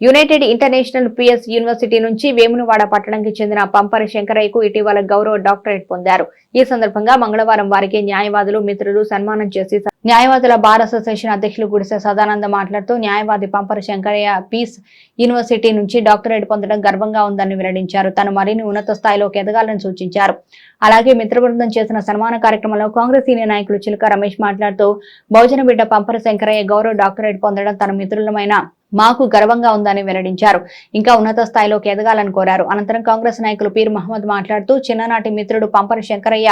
United international PS university నుంచి వేమునవాడ పట్టణంకి చెందిన పంపరి శంకరయ్యకు ఇటీవల గౌరవ డాక్టరేట్ పొందారు. ఈ సందర్భంగా మంగళవారం వారికి న్యాయవాదులు మిత్రులు సన్మానం చేసి న్యాయవాదుల బార్ అసోసియేషన్ అధ్యక్షులు గుడిసె సదానంద మాట్లాడుతూ న్యాయవాది పంపరి శంకరయ్య పీస్ యూనివర్సిటీ నుంచి డాక్టరేట్ పొందడం గర్వంగా ఉందని వెల్లడించారు. తను మరిన్ని ఉన్నత స్థాయిలోకి ఎదగాలని సూచించారు. అలాగే మిత్రబృందం చేసిన సన్మాన కార్యక్రమంలో కాంగ్రెస్ సీనియర్ నాయకులు చిలక రమేష్ మాట్లాడుతూ బహుజన బిడ్డ పంపరి శంకరయ్య గౌరవ డాక్టరేట్ పొందడం తన మిత్రులమైన మాకు గర్వంగా ఉందని వెల్లడించారు. ఇంకా ఉన్నత స్థాయిలోకి ఎదగాలని కోరారు. అనంతరం కాంగ్రెస్ నాయకులు పీర్ మహమ్మద్ మాట్లాడుతూ చిన్ననాటి మిత్రుడు పంపర శంకరయ్య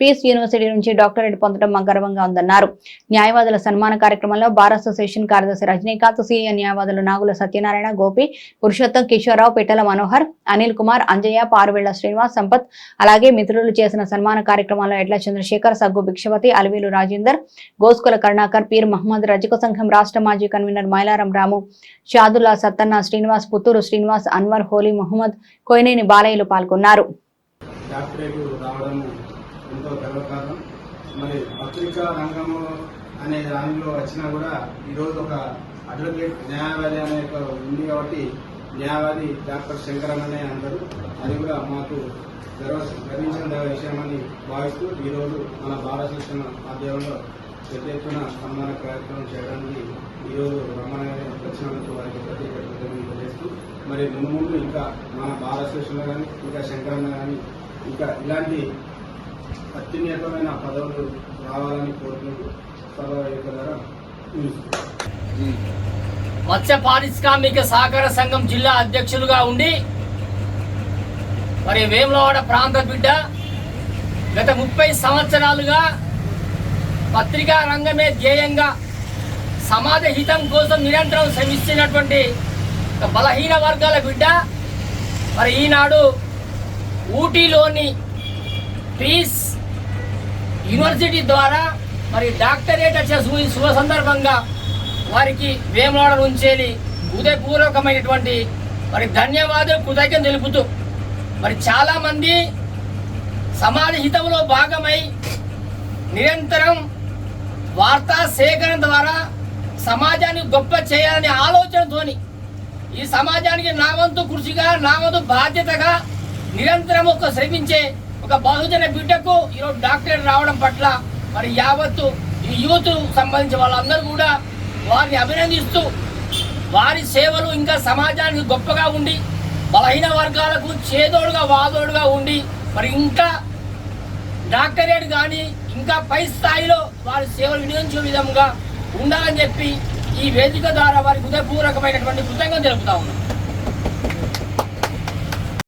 పీస్ యూనివర్సిటీ నుంచి డాక్టరేట్ పొందడం మా గర్వంగా ఉందన్నారు. న్యాయవాదుల సన్మాన కార్యక్రమంలో బార్ అసోసియేషన్ కార్యదర్శి రజనీకాంత్ సీనియర్ న్యాయవాదులు నాగుల సత్యనారాయణ గోపి పురుషోత్తం కిషోర్రావు పిట్టల మనోహర్ అనిల్ కుమార్ అంజయ్య పారువెళ్ళ శ్రీనివాస్ సంపత్ అలాగే మిత్రులు చేసిన సన్మాన కార్యక్రమంలో ఎడ్ల చంద్రశేఖర్ సగ్గు భిక్షవతి అలివేలు రాజేందర్ గోస్కుల కరుణాకర్ పీర్ మహమ్మద్ రజక సంఘం రాష్ట్ర మాజీ కన్వీనర్ మైలారం రాము షాదుల్లా సత్తన్న శ్రీనివాస్ పుత్తూరు శ్రీనివాస్ అన్వర్ హోలీ మహమ్మద్ కోయినేని బాలయ్యలు పాల్గొన్నారు. మరి పత్రికా రంగము అనే దానిలో వచ్చినా కూడా ఈరోజు ఒక అడ్వకేట్ న్యాయవాది అనే ఉంది కాబట్టి న్యాయవాది డాక్టర్ శంకరన్ అనే అందరూ అది కూడా మాకు గర్వ గర్వించిన విషయమని భావిస్తూ ఈరోజు మన భారత శిక్షణ మాధ్యమంలో పెద్ద ఎత్తున సన్మాన కార్యక్రమం చేయడానికి ఈరోజు రమణగారి వచ్చినందుకు వారికి ప్రత్యేక కృతజ్ఞతలు చేస్తూ మరి ముందు ముందు ఇంకా మన భారత కానీ ఇంకా శంకరన్న కానీ ఇంకా ఇలాంటి అత్యున్నతమైన పదవులు రావాలని కోరుకుంటూ సభ యొక్క ద్వారా మత్స్య పారిశ్రామిక సహకార సంఘం జిల్లా అధ్యక్షులుగా ఉండి మరి వేములవాడ ప్రాంత బిడ్డ గత ముప్పై సంవత్సరాలుగా పత్రికా రంగమే ధ్యేయంగా సమాజ హితం కోసం నిరంతరం శ్రమిస్తున్నటువంటి బలహీన వర్గాల బిడ్డ. మరి ఈనాడు ఊటీలోని పీస్ యూనివర్సిటీ ద్వారా మరి డాక్టరేట్ వచ్చే శుభ సందర్భంగా వారికి వేమలాడ నుంచి హృదయపూర్వకమైనటువంటి మరి ధన్యవాదాలు కృతజ్ఞత తెలుపుతూ మరి చాలామంది సమాజ హితంలో భాగమై నిరంతరం వార్తా సేకరణ ద్వారా సమాజాన్ని గొప్ప చేయాలనే ఆలోచనతోని ఈ సమాజానికి నా వంతు కృషిగా నా వంతు బాధ్యతగా నిరంతరం ఒక శ్రమించే ఒక బహుజన బిడ్డకు ఈరోజు డాక్టరేట్ రావడం పట్ల మరి యావత్తు ఈ యూత్ సంబంధించిన వాళ్ళందరూ కూడా వారిని అభినందిస్తూ వారి సేవలు ఇంకా సమాజానికి గొప్పగా ఉండి బలహీన వర్గాలకు చేదోడుగా వాదోడుగా ఉండి మరి ఇంకా డాక్టరేట్ కానీ ఇంకా పై స్థాయిలో వారి సేవలు వినియోగించే విధంగా ఉండాలని చెప్పి ఈ వేదిక ద్వారా వారికి హృదయపూర్వకమైనటువంటి కృతజ్ఞత తెలుపుతా ఉన్నాం.